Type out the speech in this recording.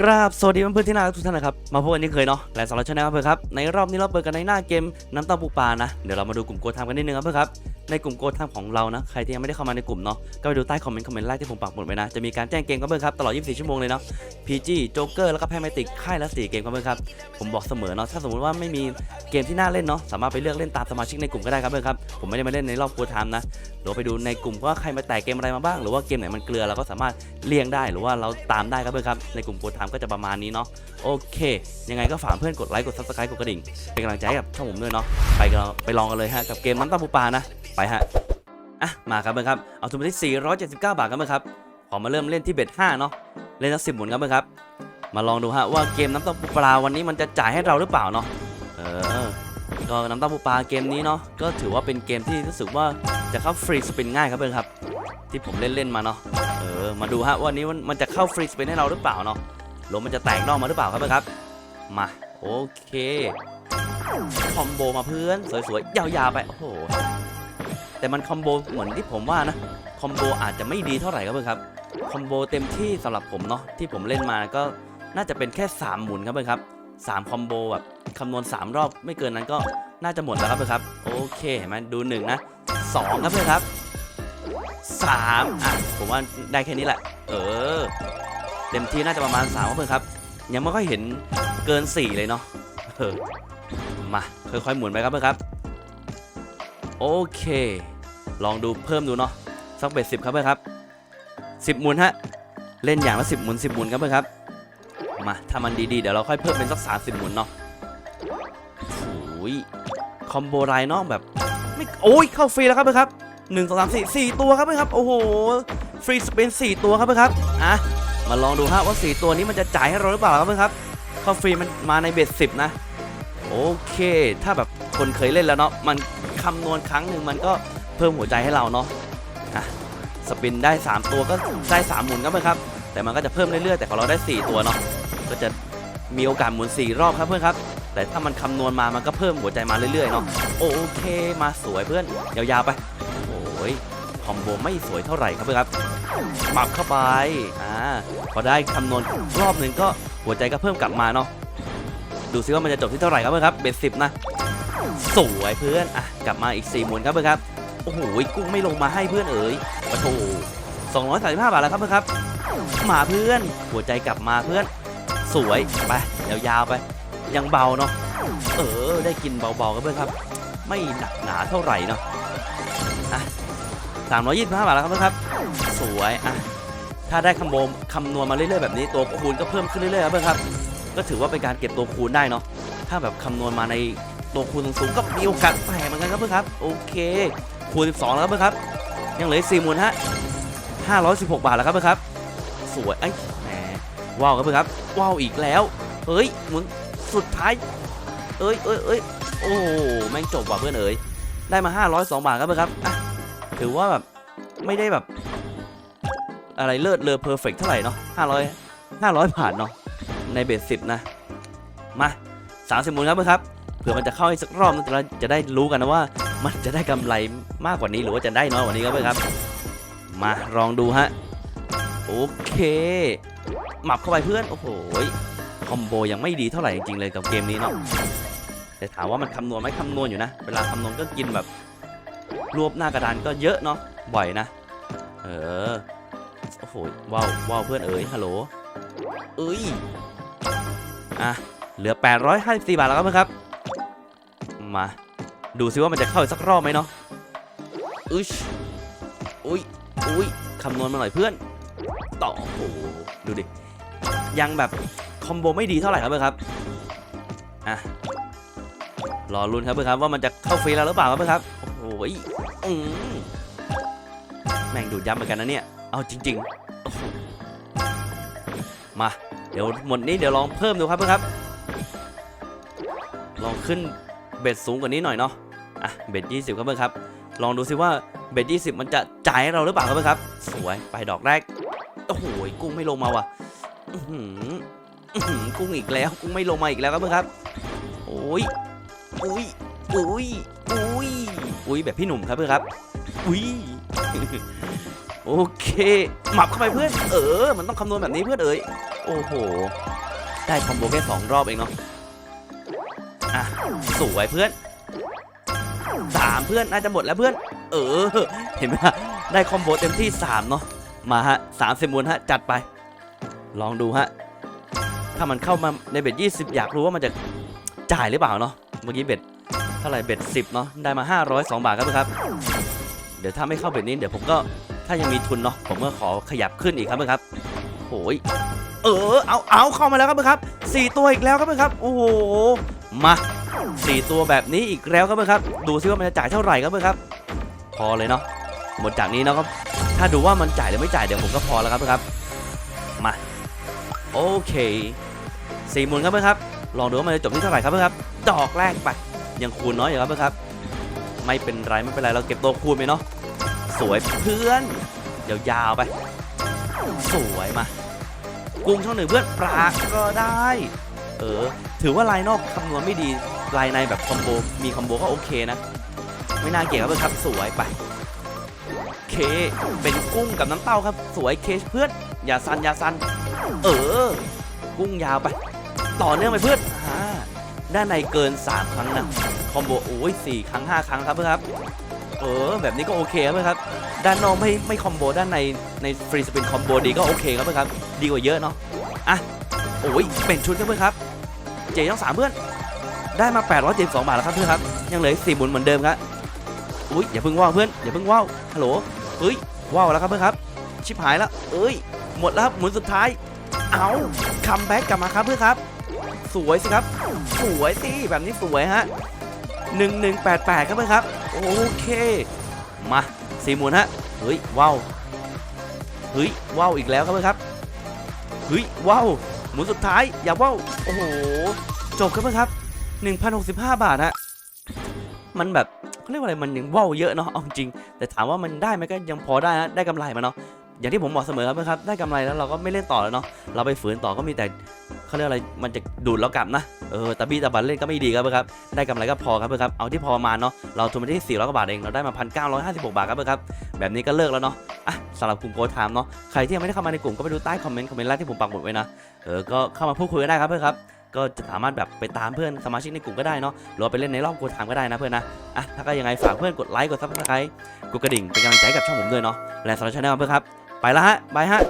กราบสวัสดีเพื่อนๆที่น่ารักทุกท่านนะครับ มาพบกันที่เคยเนาะและสำหรับช่องนะครับเพื่อนครับ ในรอบนี้เราเปิดกันในหน้าเกมน้ำตาปูปลานะ เดี๋ยวเรามาดูกลุ่มโกทามกันนิดนึงครับเพื่อนครับ ในกลุ่มโกทามของเรานะใครที่ยังไม่ได้เข้ามาในกลุ่มเนาะก็ไปดูใต้คอมเมนต์คอมเมนต์แรกที่ผมปักหมุดไว้นะจะมีการแจ้งเกมครับเพื่อนครับตลอด 24 ชั่วโมงเลยเนาะ PG โจ๊กเกอร์แล้วก็แพมเมติกค่ายละ4เกมครับเพื่อนครับผมบอกเสมอเนาะถ้าสมมติว่าไม่มีเกมที่น่าเล่นเนาะสามารถไปเลือกเล่นตามสมาชิกในกลุ่มก็ได้ครับเพื่อนครับผมไม่ได้มาเล่นในรอบโกทามนะหรือว่าไปดูในกลุ่มว่าใครมาแตกเกมอะไรมาบ้าง หรือว่าเกมไหนมันเกลือเราก็สามารถเลี่ยงได้หรือว่าเราตามได้ครับเพื่อนครับในกลุ่มโกทามก็จะประมาณนี้เนาะโอเค ยังไงก็ฝากเพื่อนกดไลค์กดซับสไครต์กดกระดิ่งเป็นกำลังใจให้กับช่องผมด้วยเนาะไปกันไปลองกันเลยฮะกับเกมน้ำตาปูปลานะไปฮะอะมาครับเพื่อนครับเอาทุนไปที่ 479 บาทครับเพื่อนครับขอมาเริ่มเล่นที่เบ็ด5เนาะเล่นสักสิบหมุนครับเพื่อนครับ มาลองดูฮะว่าเกมน้ำตาปูปลาวันนี้มันจะจ่ายให้เราหรือเปล่าเนาะเออก็น้ำตาปูปลาเกมนี้เนาะก็ถือว่าเป็นเกมที่รู้สึกว่าจะเข้าฟรีสปินง่ายครับเพื่อนครับ ที่ผมเล่นเล่นมาเนาะเออมาดูฮะวันนี้มันมันจะเข้าฟรีสปินให้เราหรือเปล่าเนาะลมมันจะแตกนอกมาหรือเปล่าครับเพื่อนครับ มาโอเคคอมโบมาเพื่อนสวยๆยาวๆไปโอ้โห แต่มันคอมโบเหมือนที่ผมว่านะคอมโบอาจจะไม่ดีเท่าไหร่ครับเพื่อนครับคอมโบเต็มที่สำหรับผมเนาะที่ผมเล่นมาก็น่าจะเป็นแค่ 3 หมุนครับเพื่อนครับ3คอมโบแบบคำนวณ 3 รอบไม่เกินนั้นก็น่าจะหมดแล้วครับเพื่อนครับโอเคเห็นไหมดูหนึ่งนะสองครับเพื่อนครับสามอะผมว่าได้แค่นี้แหละ เออ เต็มที่น่าจะประมาณ3ครับเพื่อนครับ ยังไม่ค่อยเห็นเกิน 4 เลยเนาะเออมาค่อยๆหมุนไปครับเพื่อนครับ โอเค ลองดูเพิ่มดูเนาะสักเบ็ดสิบครับเพื่อนครับสิบหมุนฮะ เล่นอย่างละสิบหมุนสิบหมุนครับเพื่อนครับ มาถ้ามันดีๆ เดี๋ยวเราค่อยเพิ่มเป็นสักสามสิบหมุนเนาะโอ้ยคอมโบไรเนาะแบบไม่โอ้ยเข้าฟรีแล้วครับเพื่อนครับหนึ่งสองสามสี่สี่ตัวครับเพื่อนครับ โอ้โห ฟรีสเปนสี่ตัวครับเพื่อนครับอะมาลองดูฮะว่าสี่ตัวนี้มันจะจ่ายให้เราหรือเปล่าครับเพื่อนครับเข้าฟรีมันมาในเบ็ดสิบนะ โอเค ถ้าแบบคนเคยเล่นแล้วเนาะมัน คำนวณครั้งหนึ่งมันก็เพิ่มหัวใจให้เราเนาะอะสปินได้ 3 ตัวก็ได้3หมุนครับเพื่อนครับ แต่มันก็จะเพิ่มเรื่อยๆแต่ของเราได้ 4 ตัวเนาะก็จะมีโอกาสหมุน 4 รอบครับเพื่อนครับ แต่ถ้ามันคำนวณมามันก็เพิ่มหัวใจมาเรื่อยๆเนาะโอเคมาสวยเพื่อนยาวๆไปโอ้ยคอมโบไม่สวยเท่าไหร่ครับเพื่อนครับปักเข้าไปอ่าพอได้คำนวณรอบหนึ่งก็หัวใจก็เพิ่มกลับมาเนาะดูซิว่ามันจะจบที่เท่าไหร่ครับเพื่อนครับเบ็ดสิบนะ สวยเพื่อนอะกลับมาอีก4หมุนครับเพื่อนครับโอ้โหกุ้งไม่ลงมาให้เพื่อนเอ๋ยปะโถ235 บาทแล้วครับเพื่อนครับมาเพื่อนหัวใจกลับมาเพื่อน สวยไปยาวๆไป ยังเบาเนาะเออได้กินเบาๆครับเพื่อนครับ ไม่หนักหนาเท่าไหร่เนาะอะ325 บาทแล้วครับเพื่อนครับ สวยอะถ้าได้คำโบมคำนวณมาเรื่อยๆแบบนี้ตัวคูณก็เพิ่มขึ้นเรื่อยๆครับเพื่อนครับ ก็ถือว่าเป็นการเก็บตัวคูณได้เนาะถ้าแบบคำนวณมาใน ตัวคูณสูงก็มีโอกาสแตกเหมือนกันครับเพื่อนครับ โอเค คูณ 12 แล้วครับเพื่อนครับ ยังเหลืออีก4หมุนฮะ516 บาทแล้วครับเพื่อนครับ สวยไอ้แหมว้าวครับเพื่อนครับ ว้าวอีกแล้ว เฮ้ยหมุนสุดท้าย เอ้ยเอ้ยเอ้ยโอ้แม่งจบว่ะเพื่อนเอ๋ยได้มา 502 บาทครับเพื่อนครับอะถือว่าแบบไม่ได้แบบอะไรเลิศเลอเพอร์เฟกเท่าไหร่เนาะ500 500บาทเนาะในเบสสิบนะ มา 30หมุนครับเพื่อนครับ เผื่อมันจะเข้าอีกสักรอบนึงเราจะได้รู้กันนะว่า มันจะได้กำไรมากกว่านี้หรือว่าจะได้น้อยกว่านี้ครับเพื่อนครับ มาลองดูฮะโอเคหมับเข้าไปเพื่อนโอ้โหคอมโบยังไม่ดีเท่าไหร่จริงๆเลยกับเกมนี้เนาะแต่ถามว่ามันคำนวณไหมคำนวณอยู่นะ เวลาคำนวณก็กินแบบรวบหน้ากระดานก็เยอะเนาะบ่อยนะ เออโอ้โหว้าวว้าวเพื่อนเอ๋ยฮัลโหลเอ้ยอะเหลือ 854 บาทแล้วครับเพื่อนครับ มา ดูซิว่ามันจะเข้าอีกสักรอบไหมเนาะอึชอุ้ยอุ้ยคำนวณมาหน่อยเพื่อน ต่อโอ้โหดูดิ ยังแบบคอมโบไม่ดีเท่าไหร่ครับเพื่อนครับ อะ รอรุ้นครับเพื่อนครับว่ามันจะเข้าฟรีแล้วหรือเปล่าครับเพื่อนครับ โอ้โหยอืมแม่งดูดยับเหมือนกันนะเนี่ย เอาจริงๆมา เดี๋ยวหมดนี้เดี๋ยวลองเพิ่มดูครับเพื่อนครับ ลองขึ้น เบ็ดสูงกว่านี้หน่อยเนาะอะเบ็ดยี่สิบครับเพื่อนครับ ลองดูซิว่าเบ็ดยี่สิบมันจะจ่ายให้เราหรือเปล่าครับเพื่อนครับ สวยไปดอกแรกโอ้โหกุ้งไม่ลงมาว่ะอื้อหืออื้อหือกุ้งอีกแล้วกุ้งไม่ลงมาอีกแล้วครับเพื่อนครับโอ้ยอุ้ยอุ้ยอุ้ยอุ้ยแบบพี่หนุ่มครับเพื่อนครับอุ้ยโโอเคหมับเข้าไปเพื่อน เออ มันต้องคำนวณแบบนี้เพื่อนเอ๋ยโอ้โห ได้คอมโบแค่สองรอบเองเนาะ อะสวยเพื่อนสามเพื่อนน่าจะหมดแล้วเพื่อน เออ เห็นไหมฮะได้คอมโบเต็มที่สามเนาะมาฮะสามสิบมูลฮะจัดไป ลองดูฮะถ้ามันเข้ามาในเบ็ดยี่สิบอยากรู้ว่ามันจะจ่ายหรือเปล่าเนาะเมื่อกี้เบ็ดเท่าไหร่เบ็ดสิบเนาะได้มา502บาทครับเพื่อนครับ เดี๋ยวถ้าไม่เข้าเบ็ดนี้เดี๋ยวผมก็ถ้ายังมีทุนเนาะผมก็ขอขยับขึ้นอีกครับเพื่อนครับโอ้ยเออเอาเอาเข้ามาแล้วครับเพื่อนครับสี่ตัวอีกแล้วครับเพื่อนครับโอ้โห มาสี่ตัวแบบนี้อีกแล้วครับเพื่อนครับ ดูซิว่ามันจะจ่ายเท่าไหร่ครับเพื่อนครับ พอเลยเนาะหมดจากนี้เนาะครับ ถ้าดูว่ามันจ่ายหรือไม่จ่ายเดี๋ยวผมก็พอแล้วครับเพื่อนครับ มาโอเคสี่หมุนครับเพื่อนครับ ลองดูว่ามันจะจบที่เท่าไหร่ครับเพื่อนครับ ดอกแรกไปยังคูณน้อยอยู่ครับเพื่อนครับ ไม่เป็นไรไม่เป็นไรเราเก็บตัวคูณไปเนาะสวยเพื่อนยาวๆไป สวยมา กุ้งช่องหนึ่งเพื่อนปลาก็ได้ เออ ถือว่าลายนอกคำนวณไม่ดีลายในแบบคอมโบมีคอมโบก็โอเคนะ ไม่น่าเกลียดครับเพื่อนครับสวยไปเคเป็นกุ้งกับน้ำเต้าครับ สวยเคเพื่อนอย่าซันอย่าซัน เออ กุ้งยาวไป ต่อเนื่องไปเพื่อนอ่าด้านในเกิน 3 ครั้งนะคอมโบโอ้ยสี่ครั้ง 5 ครั้งครับเพื่อนครับ เออ แบบนี้ก็โอเคครับเพื่อนครับ ด้านนอกไม่ไม่คอมโบด้านในในฟรีสปินคอมโบดีก็โอเคครับเพื่อนครับ ดีกว่าเยอะเนาะอะโอ้ยเป็นชุดครับเพื่อนครับ เจต้องสามเพื่อน ได้มา872บาทแล้วครับเพื่อนครับ ยังเหลือสี่หมุนเหมือนเดิมครับ อุ้ยอย่าเพิ่งว่าวเพื่อนอย่าเพิ่งว่าวฮัลโหลเฮ้ยว่าวแล้วครับเพื่อนครับ ชิบหายแล้วเอ้ย หมดแล้วครับหมุนสุดท้าย เอาคัมแบ็กกลับมาครับเพื่อนครับ สวยสิครับ สวยสิแบบนี้สวยฮะ1188 ครับเพื่อนครับ โอเค มาสี่หมุนฮะ เฮ้ยว้าว เฮ้ยว้าวอีกแล้วครับเพื่อนครับ เฮ้ยว้าว มุนสุดท้ายอย่าว่าวโอ้โห จบครับเพื่อนครับ1,065 บาทฮะมันแบบเขาเรียกว่าอะไรมันยังว่าวเยอะเนาะเอาจริง แต่ถามว่ามันได้ไหมก็ยังพอได้นะได้กำไรมาเนาะอย่างที่ผมบอกเสมอครับครับได้กำไรแล้วเราก็ไม่เล่นต่อแล้วเนาะเราไปฝืนต่อก็มีแต่ เขาเรียกอะไรมันจะดูดเรากลับนะเออตะบี้ตะบันเล่นก็ไม่ดีครับเพื่อนครับได้กำไรก็พอครับเพื่อนครับเอาที่พอมาเนาะเราทุนไปที่400กว่าบาทเองเราได้มา 1,956 บาทครับเพื่อนครับแบบนี้ก็เลิกแล้วเนาะอะสำหรับกลุ่มโกไทม์เนาะใครที่ยังไม่ได้เข้ามาในกลุ่มก็ไปดูใต้คอมเมนต์คอมเมนต์แรกที่ผมปักหมุดไว้นะเออก็เข้ามาพูดคุยกันได้ครับเพื่อนครับก็จะสามารถแบบไปตามเพื่อนสมาชิกในกลุ่มก็ได้เนาะหรือว่าไปเล่นในรอบโกไทม์ก็ได้นะเพื่อนนะอะถ้าก็ยังไงฝากเพื่อนกดไลค์กดซับสไครต์กดกระดิ่งเป็นกำลังใจให้กับช่องผมด้วยเนาะและสำหรับชาแนลเพื่อนครับไปล้วฮะบายฮะ